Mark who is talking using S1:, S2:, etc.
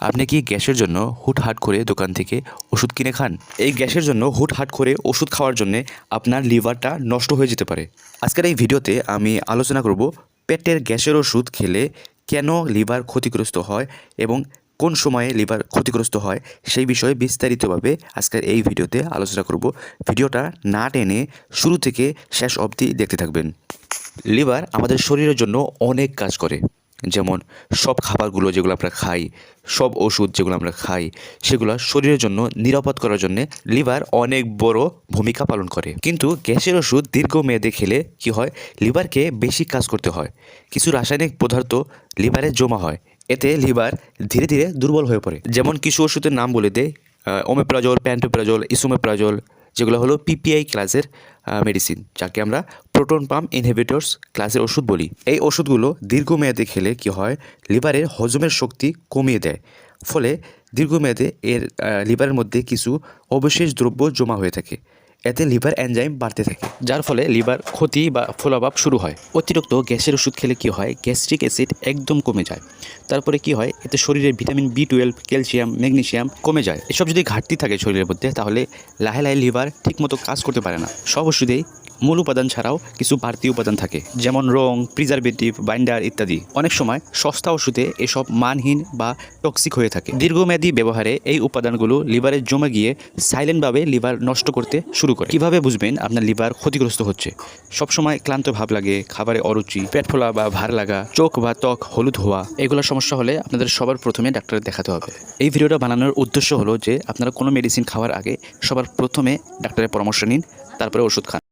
S1: আপনি কি গ্যাসের জন্য হুটহাট করে দোকান থেকে ওষুধ কিনে খান? এই গ্যাসের জন্য হুটহাট করে ওষুধ খাওয়ার জন্য আপনার লিভারটা নষ্ট হয়ে যেতে পারে। আজকের এই ভিডিওতে আমি আলোচনা করব পেটের গ্যাসের ওষুধ খেলে কেন লিভার ক্ষতিগ্রস্ত হয় এবং কোন সময়ে লিভার ক্ষতিগ্রস্ত হয় সেই বিষয়ে বিস্তারিতভাবে আজকের এই ভিডিওতে আলোচনা করব। ভিডিওটা না টেনে শুরু থেকে শেষ অবধি দেখতে থাকবেন। লিভার আমাদের শরীরের জন্য অনেক কাজ করে। যেমন সব খাবারগুলো যেগুলো আমরা খাই, সব ওষুধ যেগুলো আমরা খাই, সেগুলো শরীরের জন্য নিরাপদ করার জন্য লিভার অনেক বড় ভূমিকা পালন করে। কিন্তু গ্যাসের ওষুধ দীর্ঘমেয়াদে খেলে কি হয়? লিভারকে বেশি কাজ করতে হয়। কিছু রাসায়নিক পদার্থ লিভারে জমা হয়। এতে লিভার ধীরে ধীরে দুর্বল হয়ে পড়ে। যেমন কিছু ওষুধের নাম বলে দেয় ওমেপ্রাজল প্যান্টোপ্রাজল ইসোমেপ্রাজল যেগুলো হলো পিপিআই ক্লাসের মেডিসিন যাকে আমরা প্রোটন পাম্প ইনহিবিটরস ক্লাসের ওষুধ বলি। এই ওষুধগুলো দীর্ঘমেয়াদে খেলে কি হয়? লিভারের হজমের শক্তি কমিয়ে দেয়। ফলে দীর্ঘমেয়াদে এর লিভারের মধ্যে কিছু অবশেষ দ্রব্য জমা হয়ে থাকে। এতে লিভার এনজাইম বাড়তে থাকে। যার ফলে লিভার ক্ষতি বা ফলাভাব শুরু হয়। অতিরিক্ত গ্যাসের ওষুধ খেলে কি হয়? গ্যাস্ট্রিক অ্যাসিড একদম কমে যায়। তারপরে কি হয়? এতে শরীরের vitamin B twelve calcium, magnesium কমে যায়। এসব যদি ঘাটতি থাকে শরীরের মধ্যে, তাহলে লাহে লাহে লিভার ঠিকমতো কাজ করতে পারে না। সব ওষুধেই মূল উপাদান ছাড়াও কিছু বাড়তি উপাদান থাকে, যেমন রং প্রিজারভেটিভ বাইন্ডার ইত্যাদি। অনেক সময় সস্তা ওষুধে এসব মানহীন বা টক্সিক হয়ে থাকে। দীর্ঘমেয়াদী ব্যবহারে এই উপাদানগুলো লিভারে জমে গিয়ে সাইলেন্টভাবে লিভার নষ্ট করতে শুরু করে। কীভাবে বুঝবেন আপনার লিভার ক্ষতিগ্রস্ত হচ্ছে? সবসময় ক্লান্ত ভাব লাগে, খাবারে অরুচি, পেট ফোলা বা ভার লাগা, চোখ বা ত্বক হলুদ হওয়া এগুলো সমস্যা হলে আপনাদের সবার প্রথমে ডাক্তার দেখাতে হবে। এই ভিডিওটা বানানোর উদ্দেশ্য হলো যে, আপনারা কোনো মেডিসিন খাওয়ার আগে সবার প্রথমে ডাক্তারের পরামর্শ নিন, তারপরে ওষুধ খান।